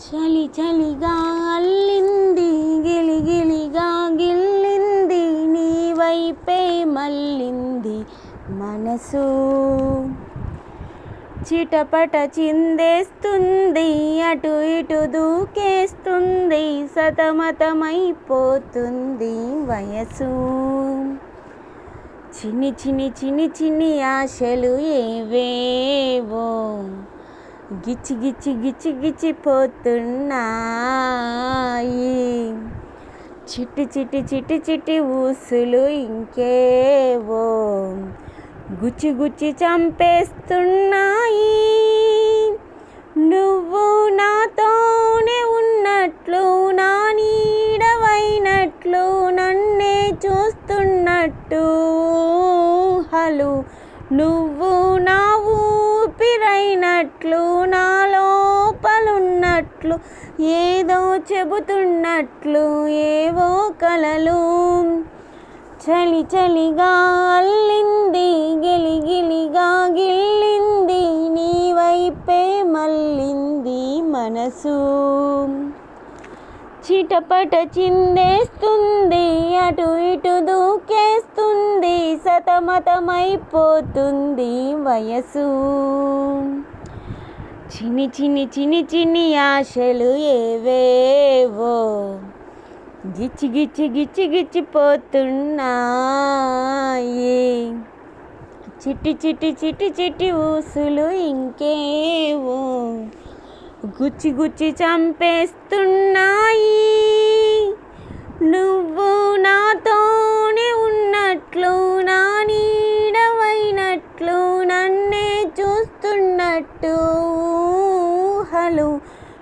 చలి చలిగా అల్లింది గిలిగిలిగా గిల్లింది నీ వైపే మళ్ళింది మనసు. చిటపట చిందేస్తుంది అటు ఇటు దూకేస్తుంది సతమతమైపోతుంది వయసు. చిన్ని చిన్ని చిన్ని చిన్ని ఆశలు ఏవేవో గిచ్చి గిచ్చి గిచ్చి గిచ్చిపోతున్నాయి చిట్టి చిట్టి చిట్టి చిట్టి ఊసులు ఇంకేవో గుచ్చి గుచ్చి చంపేస్తున్నాయి. నువ్వు నాతోనే ఉన్నట్లు నా నీడవైనట్లు నన్నే చూస్తున్నట్టు. హలు నువ్వు చెబుతున్నట్లు ఏదో చెబుతున్నట్లు ఏవో కలలు. చలి చలిగా అల్లింది గిలిగిలిగా గిల్లింది నీ వైపే మల్లింది మనసు. చిటపట చిందేస్తుంది అటు ఇటు దూకేస్తుంది సతమతమైపోతుంది వయసు. చిన్ని చిన్ని చిన్ని చిన్ని ఆశలు ఏవేవో గిచ్చి గిచ్చి గిచ్చి గిచ్చిపోతున్నాయి చిట్టి చిట్టి చిట్టి చిట్టి ఊసులు ఇంకేవో గుచ్చి గుచ్చి చంపేస్తున్నాయి.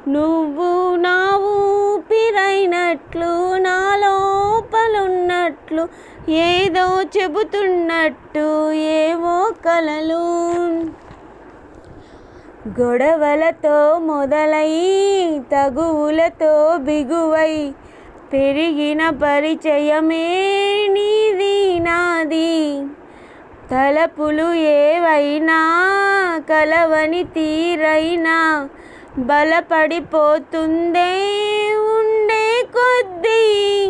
నువ్వు నా ఊపిరైనట్లు నా లోపలున్నట్లు ఏదో చెబుతున్నట్టు ఏవో కలలు. గొడవలతో మొదలై తగువులతో బిగువై పెరిగిన పరిచయమే నీది నాది. తలపులు ఏవైనా కలవని తీరైనా బలపడిపోతుందే ఉండే కొద్దీ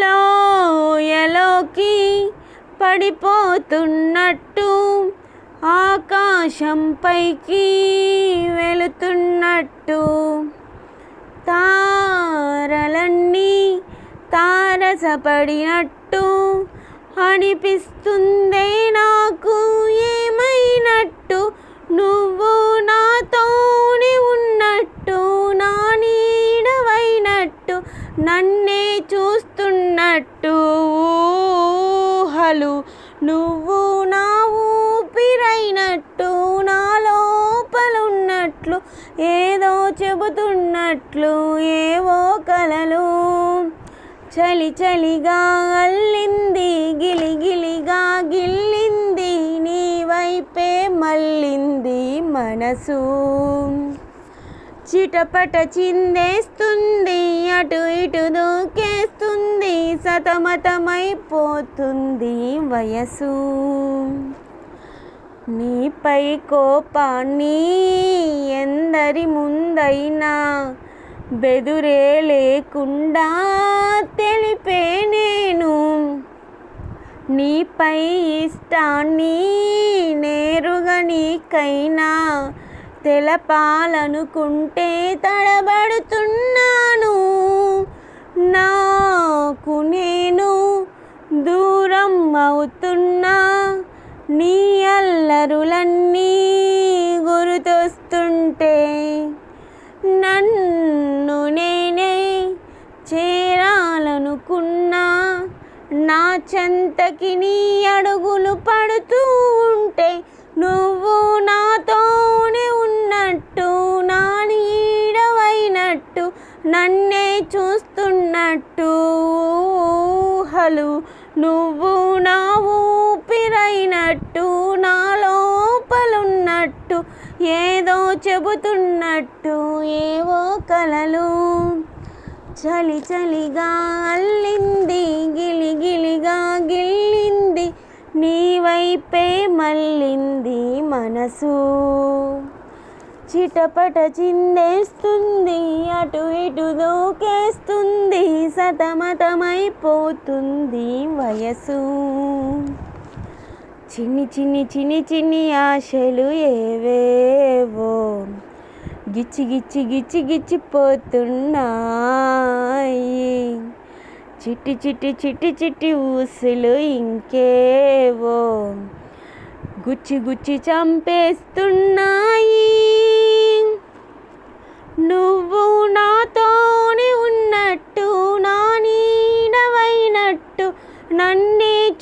లోయలోకి పడిపోతున్నట్టు ఆకాశంపైకి వెళుతున్నట్టు. తారలన్నీ తారసపడినట్టు అనిపిస్తుందే నాకు ఏమైనట్టు నువ్వు నా నన్నే చూస్తున్నట్టు ఊహలు నువ్వు నా ఊపిరైనట్టు నా లోపలున్నట్లు ఏదో చెబుతున్నట్లు ఏవో కలలు. చలి చలిగా అల్లింది గిలిగిలిగా గిల్లింది నీ వైపే మళ్ళింది మనసు. చిటపట చిందేస్తుంది అటు ఇటు దూకేస్తుంది సతమతమైపోతుంది వయసు. నీపై కోపాన్ని ఎందరి ముందైనా బెదురే లేకుండా తెలిపే నేను. నీపై ఇష్టాన్ని నేరుగా నీకైనా తెలపాలనుకుంటే తడబడుతున్నాను. నాకు నేను దూరం అవుతున్నా. నీ అల్లరులన్నీ గుర్తొస్తుంటే నన్ను నేనే చేరాలనుకున్నా. నా చెంతకి నీ అడుగులు పడుతూ ఏదో చెబుతున్నట్టు ఏవో కలలు చలి చలిగా అల్లింది గిలిగిలిగా గిల్లింది నీ వైపే మళ్ళింది మనసు. చిటపట చిందేస్తుంది అటు ఇటు దూకేస్తుంది సతమతమైపోతుంది వయసు. చిన్ని చిన్ని చిన్ని చిన్ని ఆశలు ఏవేవో గిచ్చి గిచ్చి గిచ్చి గిచ్చిపోతున్నాయి చిట్టి చిట్టి చిట్టి చిట్టి ఊసులు ఇంకేవో గుచ్చి గుచ్చి చంపేస్తున్నాయి. నువ్వు నాతో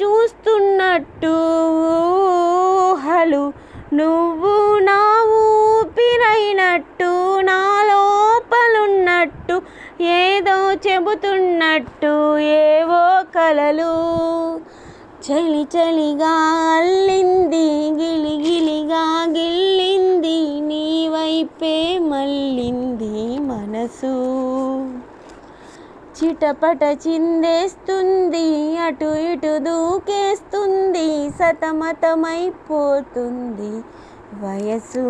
చూస్తున్నట్టు ఊహలు నువ్వు నా ఊపిరైనట్టు నా లోపలున్నట్టు ఏదో చెబుతున్నట్టు ఏవో కలలు చలి చలిగా అల్లింది గిలిగిలిగా గిల్లింది నీ వైపే మళ్ళింది మనసు. చిటపట చిందేస్తుంది అటు ఇటు దూకేస్తుంది సతమతమైపోతుంది వయసు.